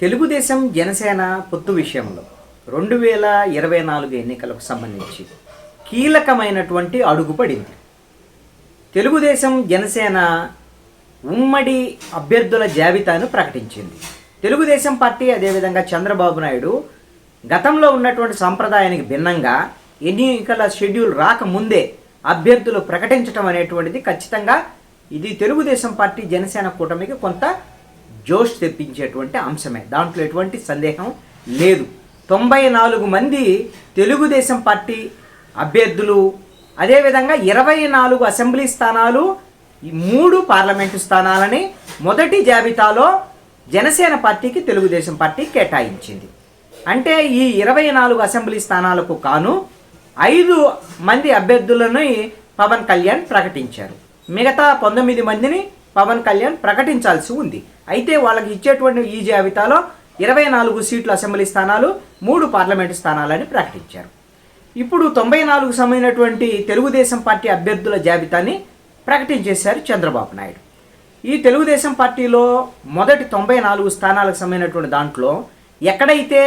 తెలుగుదేశం జనసేన పొత్తు విషయంలో రెండు వేల ఇరవై నాలుగు ఎన్నికలకు సంబంధించి కీలకమైనటువంటి అడుగు పడింది. తెలుగుదేశం జనసేన ఉమ్మడి అభ్యర్థుల జాబితాను ప్రకటించింది. తెలుగుదేశం పార్టీ అదేవిధంగా చంద్రబాబు నాయుడు గతంలో ఉన్నటువంటి సంప్రదాయానికి భిన్నంగా ఎన్నికల షెడ్యూల్ రాకముందే అభ్యర్థులు ప్రకటించడం అనేటువంటిది ఖచ్చితంగా ఇది తెలుగుదేశం పార్టీ జనసేన కూటమికి కొంత జోష్ తెప్పించేటువంటి అంశమే. దాంట్లో ఎటువంటి సందేహం లేదు. తొంభై నాలుగు మంది తెలుగుదేశం పార్టీ అభ్యర్థులు అదేవిధంగా ఇరవై నాలుగు అసెంబ్లీ స్థానాలు మూడు పార్లమెంటు స్థానాలని మొదటి జాబితాలో జనసేన పార్టీకి తెలుగుదేశం పార్టీ కేటాయించింది. అంటే ఈ ఇరవై నాలుగు అసెంబ్లీ స్థానాలకు కాను ఐదు మంది అభ్యర్థులను పవన్ కళ్యాణ్ ప్రకటించారు. మిగతా పంతొమ్మిది మందిని పవన్ కళ్యాణ్ ప్రకటించాల్సి ఉంది. అయితే వాళ్ళకి ఇచ్చేటువంటి ఈ జాబితాలో ఇరవై నాలుగు సీట్లు అసెంబ్లీ స్థానాలు మూడు పార్లమెంటు స్థానాలని ప్రకటించారు. ఇప్పుడు తొంభై నాలుగు సమైనటువంటి తెలుగుదేశం పార్టీ అభ్యర్థుల జాబితాని ప్రకటించేశారు చంద్రబాబు నాయుడు. ఈ తెలుగుదేశం పార్టీలో మొదటి తొంభై నాలుగు స్థానాలకు సంబంధించినటువంటి దాంట్లో ఎక్కడైతే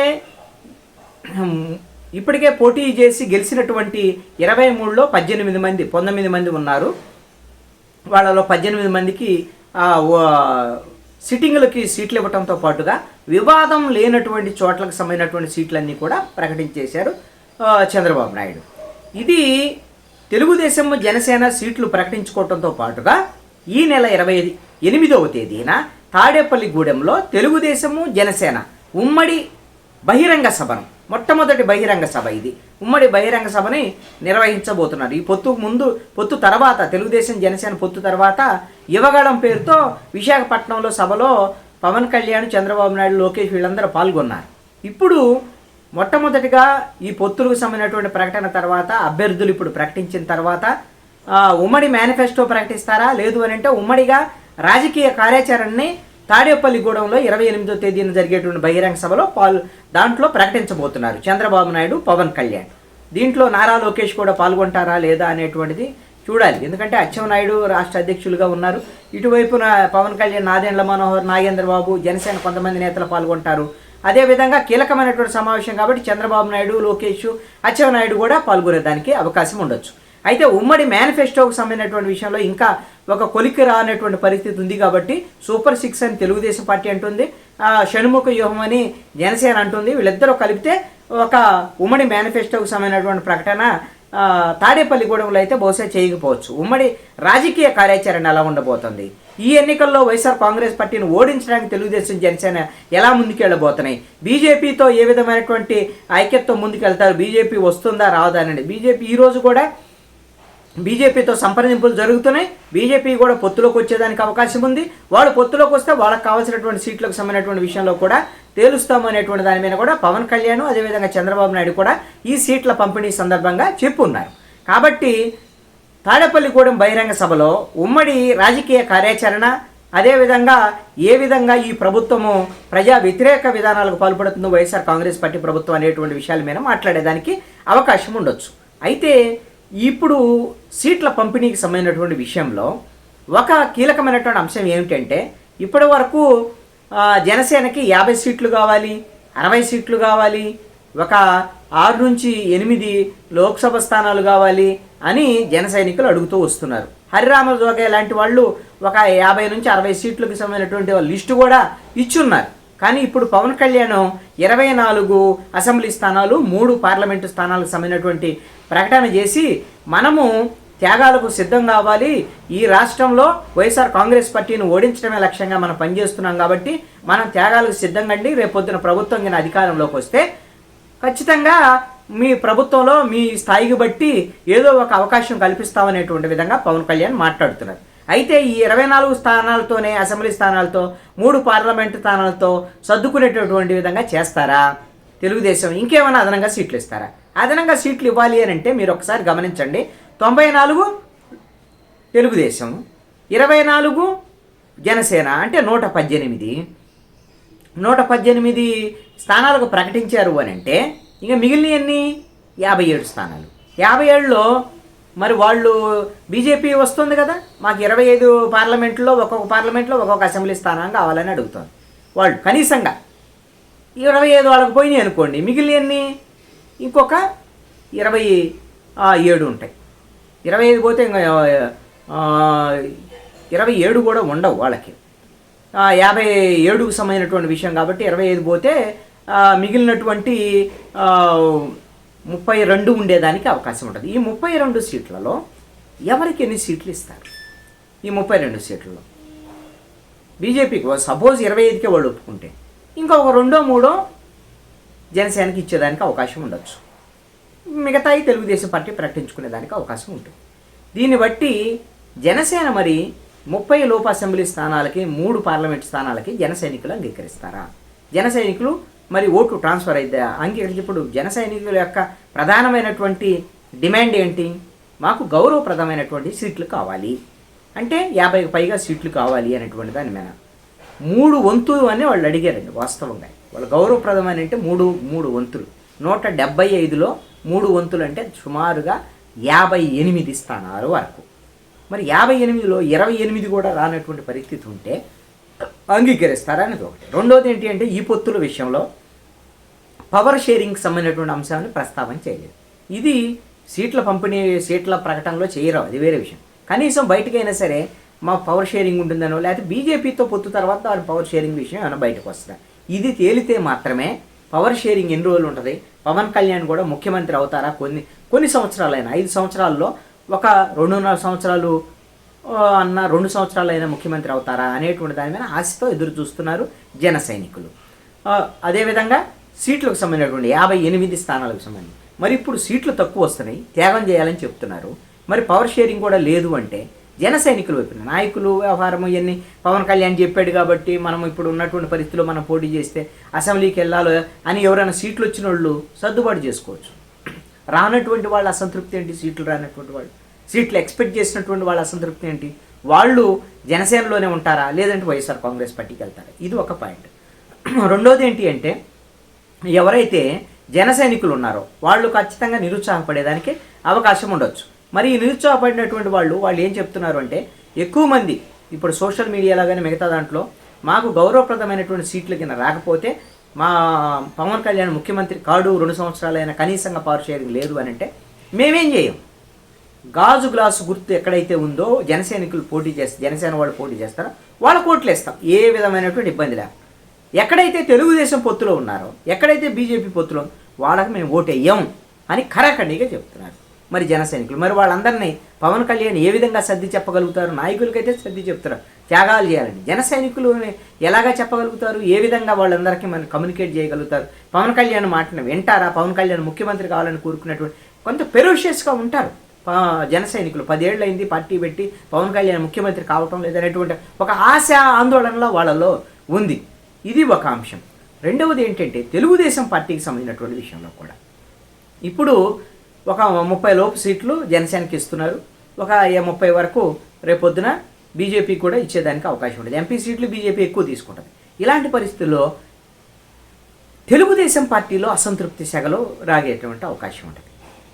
ఇప్పటికే పోటీ చేసి గెలిచినటువంటి ఇరవై మూడులో పద్దెనిమిది మంది పంతొమ్మిది మంది ఉన్నారు. వాళ్ళలో పద్దెనిమిది మందికి సిట్టింగ్లకి సిట్టింగులకి సీట్లు ఇవ్వడంతో పాటుగా వివాదం లేనటువంటి చోట్లకు సంబంధించినటువంటి సీట్లన్నీ కూడా ప్రకటించేశారు చంద్రబాబు నాయుడు. ఇది తెలుగుదేశం జనసేన సీట్లు ప్రకటించుకోవడంతో పాటుగా ఈ నెల ఇరవై ఎనిమిదవ తేదీన తాడేపల్లిగూడెంలో తెలుగుదేశము జనసేన ఉమ్మడి బహిరంగ సభను మొట్టమొదటి బహిరంగ సభ ఇది. ఉమ్మడి బహిరంగ సభని నిర్వహించబోతున్నారు. ఈ పొత్తు ముందు పొత్తు తర్వాత తెలుగుదేశం జనసేన పొత్తు తర్వాత యువగళం పేరుతో విశాఖపట్నంలో సభలో పవన్ కళ్యాణ్ చంద్రబాబు నాయుడు లోకేష్ వీళ్ళందరూ పాల్గొన్నారు. ఇప్పుడు మొట్టమొదటిగా ఈ పొత్తులకు సంబంధించినటువంటి ప్రకటన తర్వాత అభ్యర్థులు ఇప్పుడు ప్రకటించిన తర్వాత ఉమ్మడి మేనిఫెస్టో ప్రకటిస్తారా? లేదు అని అంటే ఉమ్మడిగా రాజకీయ కార్యాచరణని తాడేపల్లిగూడెంలో ఇరవై ఎనిమిదో తేదీన జరిగేటువంటి బహిరంగ సభలో పాల్ దాంట్లో ప్రకటించబోతున్నారు. చంద్రబాబు నాయుడు పవన్ కళ్యాణ్. దీంట్లో నారా లోకేష్ కూడా పాల్గొంటారా లేదా అనేటువంటిది చూడాలి. ఎందుకంటే అచ్చెన్నాయుడు రాష్ట్ర అధ్యక్షులుగా ఉన్నారు. ఇటువైపున పవన్ కళ్యాణ్ నాదెండ్ల మనోహర్ నాగేంద్ర బాబు జనసేన కొంతమంది నేతలు పాల్గొంటారు. అదేవిధంగా కీలకమైనటువంటి సమావేశం కాబట్టి చంద్రబాబు నాయుడు లోకేష్ అచ్చెన్నాయుడు కూడా పాల్గొనేదానికి అవకాశం ఉండొచ్చు. అయితే ఉమ్మడి మేనిఫెస్టోకు సంబంధించినటువంటి విషయంలో ఇంకా ఒక కొలికి రానటువంటి పరిస్థితి ఉంది కాబట్టి సూపర్ సిక్స్ అని తెలుగుదేశం పార్టీ అంటుంది. షణ్ముఖ వ్యూహం అని జనసేన అంటుంది. వీళ్ళిద్దరూ కలిపితే ఒక ఉమ్మడి మేనిఫెస్టోకు సంబంధించినటువంటి ప్రకటన తాడేపల్లిగూడెంలో అయితే బహుశా చేయకపోవచ్చు. ఉమ్మడి రాజకీయ కార్యాచరణ ఎలా ఉండబోతుంది? ఈ ఎన్నికల్లో వైఎస్ఆర్ కాంగ్రెస్ పార్టీని ఓడించడానికి తెలుగుదేశం జనసేన ఎలా ముందుకెళ్ళబోతున్నాయి? బీజేపీతో ఏ విధమైనటువంటి ఐక్యత్వం ముందుకెళ్తారు? బీజేపీ వస్తుందా రాదా అనేది. బీజేపీ ఈరోజు కూడా బీజేపీతో సంప్రదింపులు జరుగుతున్నాయి. బీజేపీ కూడా పొత్తులోకి వచ్చేదానికి అవకాశం ఉంది. వాళ్ళు పొత్తులోకి వస్తే వాళ్ళకి కావాల్సినటువంటి సీట్లకు సంబంధించినటువంటి విషయంలో కూడా తేలుస్తాము అనేటువంటి దాని మీద కూడా పవన్ కళ్యాణ్ అదేవిధంగా చంద్రబాబు నాయుడు కూడా ఈ సీట్ల పంపిణీ సందర్భంగా చెప్పున్నారు. కాబట్టి తాడేపల్లిగూడెం బహిరంగ సభలో ఉమ్మడి రాజకీయ కార్యాచరణ అదేవిధంగా ఏ విధంగా ఈ ప్రభుత్వము ప్రజా వ్యతిరేక విధానాలకు పాల్పడుతుందో వైఎస్ఆర్ కాంగ్రెస్ పార్టీ ప్రభుత్వం అనేటువంటి విషయాల మీద మాట్లాడేదానికి అవకాశం ఉండొచ్చు. అయితే ఇప్పుడు సీట్ల పంపిణీకి సంబంధించినటువంటి విషయంలో ఒక కీలకమైనటువంటి అంశం ఏమిటంటే ఇప్పటి వరకు జనసేనకి యాభై సీట్లు కావాలి అరవై సీట్లు కావాలి ఒక ఆరు నుంచి ఎనిమిది లోక్సభ స్థానాలు కావాలి అని జన సైనికులు అడుగుతూ వస్తున్నారు. హరిరామ జోగే లాంటి వాళ్ళు ఒక యాభై నుంచి అరవై సీట్లకు సంబంధించినటువంటి లిస్టు కూడా ఇచ్చున్నారు. కానీ ఇప్పుడు పవన్ కళ్యాణ్ ఇరవై నాలుగు అసెంబ్లీ స్థానాలు మూడు పార్లమెంటు స్థానాలకు సంబంధించినటువంటి ప్రకటన చేసి మనము త్యాగాలకు సిద్ధం కావాలి ఈ రాష్ట్రంలో వైఎస్ఆర్ కాంగ్రెస్ పార్టీని ఓడించడమే లక్ష్యంగా మనం పనిచేస్తున్నాం కాబట్టి మనం త్యాగాలకు సిద్ధంగా అండి రేపొద్దున ప్రభుత్వం కింద అధికారంలోకి వస్తే ఖచ్చితంగా మీ ప్రభుత్వంలో మీ స్థాయికి బట్టి ఏదో ఒక అవకాశం కల్పిస్తామనేటువంటి విధంగా పవన్ కళ్యాణ్ మాట్లాడుతున్నారు. అయితే ఈ ఇరవై నాలుగు స్థానాలతోనే అసెంబ్లీ స్థానాలతో మూడు పార్లమెంటు స్థానాలతో సర్దుకునేటటువంటి విధంగా చేస్తారా? తెలుగుదేశం ఇంకేమైనా అదనంగా సీట్లు ఇస్తారా? అదనంగా సీట్లు ఇవ్వాలి అని అంటే మీరు ఒకసారి గమనించండి. తొంభై నాలుగు తెలుగుదేశం ఇరవై నాలుగు జనసేన అంటే నూట పద్దెనిమిది. నూట పద్దెనిమిది స్థానాలకు ప్రకటించారు అని అంటే ఇంకా మిగిలినవన్నీ యాభై ఏడు స్థానాలు. యాభై ఏడులో మరి వాళ్ళు బీజేపీ వస్తుంది కదా? మాకు ఇరవై ఐదు పార్లమెంట్లో ఒక్కొక్క పార్లమెంట్లో ఒక్కొక్క అసెంబ్లీ స్థానం కావాలని అడుగుతుంది. వాళ్ళు కనీసంగా ఇరవై ఐదు వాళ్ళకి పోయినాయి అనుకోండి మిగిలినన్ని ఇంకొక ఇరవై ఏడు ఉంటాయి. ఇరవై ఐదు పోతే ఇంకా ఇరవై ఏడు కూడా ఉండవు వాళ్ళకి. యాభై ఏడుకు సంబంధించినటువంటి విషయం కాబట్టి ఇరవై ఐదు పోతే మిగిలినటువంటి ముప్పై రెండు ఉండేదానికి అవకాశం ఉంటుంది. ఈ ముప్పై రెండు సీట్లలో ఎవరికి ఎన్ని సీట్లు ఇస్తారు? ఈ ముప్పై రెండు సీట్లలో. బీజేపీకి సపోజ్ ఇరవై ఐదుకే వాళ్ళు ఒప్పుకుంటే ఇంకొక రెండో మూడో జనసేనకి ఇచ్చేదానికి అవకాశం ఉండొచ్చు. మిగతాయి తెలుగుదేశం పార్టీ ప్రకటించుకునే దానికి అవకాశం ఉంటుంది. దీన్ని బట్టి జనసేన మరి ముప్పై లోపు అసెంబ్లీ స్థానాలకి మూడు పార్లమెంట్ స్థానాలకి జన సైనికులు అంగీకరిస్తారా? జన సైనికులు మరి ఓటు ట్రాన్స్ఫర్ అయితే అంగీకరించినప్పుడు జన సైనికుల యొక్క ప్రధానమైనటువంటి డిమాండ్ ఏంటి? మాకు గౌరవప్రదమైనటువంటి సీట్లు కావాలి. అంటే యాభైకి పైగా సీట్లు కావాలి అనేటువంటి దాని మీద. మూడు వంతులు అని వాళ్ళు అడిగారండి వాస్తవంగా. వాళ్ళు గౌరవప్రదమైన అంటే మూడు మూడు వంతులు. నూట డెబ్బై ఐదులో మూడు వంతులు అంటే సుమారుగా యాభై ఎనిమిది స్థానాల వరకు. మరి యాభై ఎనిమిదిలో ఇరవై ఎనిమిది కూడా రానటువంటి పరిస్థితి ఉంటే అంగీకరిస్తారనేది ఒకటి. రెండోది ఏంటి అంటే ఈ పొత్తుల విషయంలో పవర్ షేరింగ్కి సంబంధించినటువంటి అంశాన్ని ప్రస్తావన చేయలేదు. ఇది సీట్ల పంపిణీ సీట్ల ప్రకటనలో చేయరావు అది వేరే విషయం. కనీసం బయటకైనా సరే మా పవర్ షేరింగ్ ఉంటుందనో లేకపోతే బీజేపీతో పొత్తు తర్వాత వారి పవర్ షేరింగ్ విషయం ఏమైనా బయటకు వస్తుంది? ఇది తేలితే మాత్రమే పవర్ షేరింగ్ ఎన్ని రోజులు ఉంటుంది? పవన్ కళ్యాణ్ కూడా ముఖ్యమంత్రి అవుతారా? కొన్ని కొన్ని సంవత్సరాలైనా ఐదు సంవత్సరాల్లో ఒక రెండున్నర సంవత్సరాలు అన్న రెండు సంవత్సరాలైనా ముఖ్యమంత్రి అవుతారా అనేటువంటి దాని మీద ఆశతో ఎదురు చూస్తున్నారు జన సైనికులు. అదేవిధంగా సీట్లకు సంబంధించినటువంటి యాభై ఎనిమిది స్థానాలకు సంబంధించి. మరి ఇప్పుడు సీట్లు తక్కువ వస్తున్నాయి త్యాగం చేయాలని చెప్తున్నారు. మరి పవర్ షేరింగ్ కూడా లేదు అంటే జన సైనికులు వైపు నాయకులు వ్యవహారం ఇవన్నీ. పవన్ కళ్యాణ్ చెప్పాడు కాబట్టి మనం ఇప్పుడు ఉన్నటువంటి పరిస్థితిలో మనం పోటీ చేస్తే అసెంబ్లీకి వెళ్ళాలో అని ఎవరైనా సీట్లు వచ్చిన వాళ్ళు సర్దుబాటు చేసుకోవచ్చు. రానటువంటి వాళ్ళ అసంతృప్తి ఏంటి? సీట్లు రానటువంటి వాళ్ళు. సీట్లు ఎక్స్పెక్ట్ చేసినటువంటి వాళ్ళ అసంతృప్తి ఏంటి? వాళ్ళు జనసేనలోనే ఉంటారా? లేదంటే వైఎస్ఆర్ కాంగ్రెస్ పార్టీకి వెళ్తారా? ఇది ఒక పాయింట్ రెండోది ఏంటి అంటే ఎవరైతే జన సైనికులు ఉన్నారో వాళ్ళు ఖచ్చితంగా నిరుత్సాహపడేదానికి అవకాశం ఉండొచ్చు. మరి ఈ నిరుత్సాహపడినటువంటి వాళ్ళు వాళ్ళు ఏం చెప్తున్నారు అంటే ఎక్కువ మంది ఇప్పుడు సోషల్ మీడియాలో కానీ మిగతా దాంట్లో మాకు గౌరవప్రదమైనటువంటి సీట్ల కింద రాకపోతే మా పవన్ కళ్యాణ్ ముఖ్యమంత్రి కాడు రెండు సంవత్సరాలైనా కనీసంగా పారు చేయడం లేదు అని అంటే మేమేం చేయం? గాజు గ్లాసు గుర్తు ఎక్కడైతే ఉందో జనసైనికులు పోటీ చేస్తారు జనసేన వాళ్ళు పోటీ చేస్తారో వాళ్ళ కోట్లు వేస్తాం ఏ విధమైనటువంటి ఇబ్బంది లేదు ఎక్కడైతే తెలుగుదేశం పొత్తులో ఉన్నారో ఎక్కడైతే బీజేపీ పొత్తులో వాళ్ళకి మేము ఓటేయం అని ఖరాఖండిగా చెప్తున్నారు. మరి జన సైనికులు మరి వాళ్ళందరినీ పవన్ కళ్యాణ్ ఏ విధంగా సర్ది చెప్పగలుగుతారు? నాయకులకైతే సర్ది చెప్తారు త్యాగాలు చేయాలని జన సైనికులు ఎలాగా చెప్పగలుగుతారు? ఏ విధంగా వాళ్ళందరికీ మనం కమ్యూనికేట్ చేయగలుగుతారు? పవన్ కళ్యాణ్ మాటను వింటారా? పవన్ కళ్యాణ్ ముఖ్యమంత్రి కావాలని కోరుకున్నటువంటి కొంత పెరోషియస్గా ఉంటారు. జన సైనికులు పదేళ్ళు అయింది పార్టీ పెట్టి పవన్ కళ్యాణ్ ముఖ్యమంత్రి కావటం లేదనేటువంటి ఒక ఆశ ఆందోళనలో వాళ్ళలో ఉంది. ఇది ఒక అంశం. రెండవది ఏంటంటే తెలుగుదేశం పార్టీకి సంబంధించినటువంటి విషయంలో కూడా. ఇప్పుడు ఒక ముప్పై లోపు సీట్లు జనసేనకి ఇస్తున్నారు. ఒక ముప్పై వరకు రేపొద్దున బీజేపీ కూడా ఇచ్చేదానికి అవకాశం ఉంటుంది ఎంపీ సీట్లు బీజేపీ ఎక్కువ తీసుకుంటుంది. ఇలాంటి పరిస్థితుల్లో తెలుగుదేశం పార్టీలో అసంతృప్తి సెగలు రాగేటువంటి అవకాశం ఉంటుంది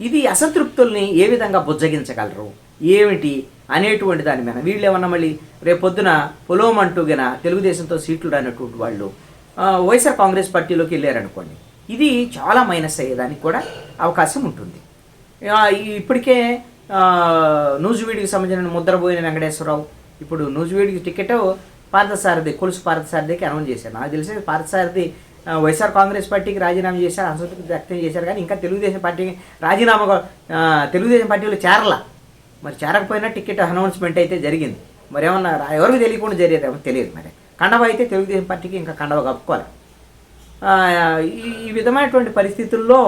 ఇది అసంతృప్తుల్ని ఏ విధంగా బుజ్జగించగలరు? ఏమిటి అనేటువంటి దాని మీద. వీళ్ళు ఏమన్నా మళ్ళీ రేపొద్దున పొలోమంటూ గన తెలుగుదేశంతో సీట్లు రానటువంటి వాళ్ళు వైఎస్ఆర్ కాంగ్రెస్ పార్టీలోకి వెళ్ళారనుకోండి ఇది చాలా మైనస్ అయ్యేదానికి కూడా అవకాశం ఉంటుంది. ఇప్పటికే నూజువీడికి సంబంధించిన ముద్రబోయిన వెంకటేశ్వరరావు ఇప్పుడు నూజువీడికి టికెట్ పార్థసారథి కొలుసు పార్థసారథికి అనౌన్స్ చేశారు. నాకు తెలిసి పార్థసారథి వైఎస్ఆర్ కాంగ్రెస్ పార్టీకి రాజీనామా చేశారు అసంతృప్తి వ్యక్తం చేశారు కానీ ఇంకా తెలుగుదేశం పార్టీకి రాజీనామా తెలుగుదేశం పార్టీలో చేరలా. మరి చేరకపోయినా టికెట్ అనౌన్స్మెంట్ అయితే జరిగింది. మరి ఏమన్నా ఎవరికి తెలియకుండా జరిగేదేమో తెలియదు మరి. కండవ అయితే తెలుగుదేశం పార్టీకి ఇంకా కండవ కప్పుకోవాలి. ఈ ఈ విధమైనటువంటి పరిస్థితుల్లో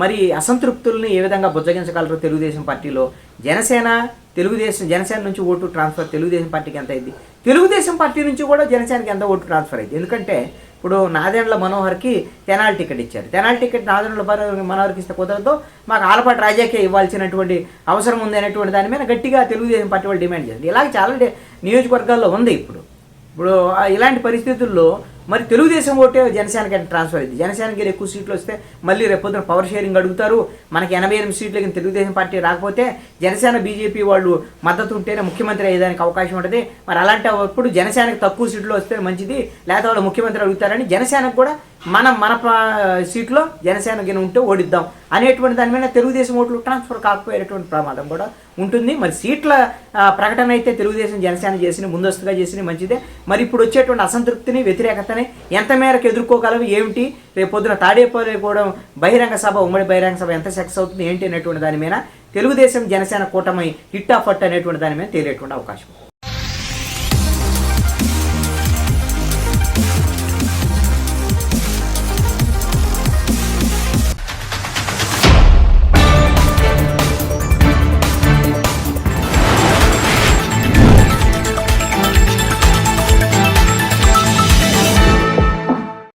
మరి అసంతృప్తుల్ని ఏ విధంగా బుజ్జగించగలరు తెలుగుదేశం పార్టీలో? జనసేన తెలుగుదేశం జనసేన నుంచి ఓటు ట్రాన్స్ఫర్ తెలుగుదేశం పార్టీకి ఎంత అయింది? తెలుగుదేశం పార్టీ నుంచి కూడా జనసేనకి ఎంత ఓటు ట్రాన్స్ఫర్ అయింది? ఎందుకంటే ఇప్పుడు నాదెండ్ల మనోహర్కి తెనాలి టికెట్ ఇచ్చారు. తెనాలి టికెట్ నాదెండ్ల మనోహర్కి ఇస్తే కుదరదు. మాకు ఆలపాటి రాజాకే ఇవ్వాల్సినటువంటి అవసరం ఉంది అనేటువంటి దాని మీద గట్టిగా తెలుగుదేశం పార్టీ వాళ్ళు డిమాండ్ చేసింది ఇలాగే చాలా డే- నియోజకవర్గాల్లో ఉంది ఇప్పుడు. ఇప్పుడు ఇలాంటి పరిస్థితుల్లో మరి తెలుగుదేశం ఓటే జనసేనకి ట్రాన్స్ఫర్ అయింది. జనసేనకి ఎక్కువ సీట్లు వస్తే మళ్ళీ రేపొద్దున పవర్ షేరింగ్ అడుగుతారు. మనకి ఎనభై ఎనిమిది సీట్లు కింద తెలుగుదేశం పార్టీ రాకపోతే జనసేన బీజేపీ వాళ్ళు మద్దతు ఉంటేనే ముఖ్యమంత్రి అయ్యేదానికి అవకాశం ఉంటుంది. మరి అలాంటి అప్పుడు జనసేనకి తక్కువ సీట్లు వస్తే మంచిది. లేకపోతే వాళ్ళు ముఖ్యమంత్రి అడుగుతారని జనసేనకు కూడా మనం మన సీట్లో జనసేన గిన ఉంటే ఓడిద్దాం. అనేటువంటి దాని మీద తెలుగుదేశం ఓట్లు ట్రాన్స్ఫర్ కాకపోయేటువంటి ప్రమాదం కూడా ఉంటుంది. మరి సీట్ల ప్రకటన అయితే తెలుగుదేశం జనసేన చేసిన ముందస్తుగా చేసిన మంచిదే. మరి ఇప్పుడు వచ్చేటువంటి అసంతృప్తిని వ్యతిరేకతని ఎంత మేరకు ఎదుర్కోగలవు ఏమిటి? రేపు పొద్దున తాడేపల్లి కూడా బహిరంగ సభ ఉమ్మడి బహిరంగ సభ ఎంత సక్సెస్ అవుతుంది ఏంటి అనేటువంటి దాని మీద తెలుగుదేశం జనసేన కూటమి హిట్ ఆఫ్ అట్ అనేటువంటి దాని మీద తేలేటువంటి అవకాశం. ఉంది.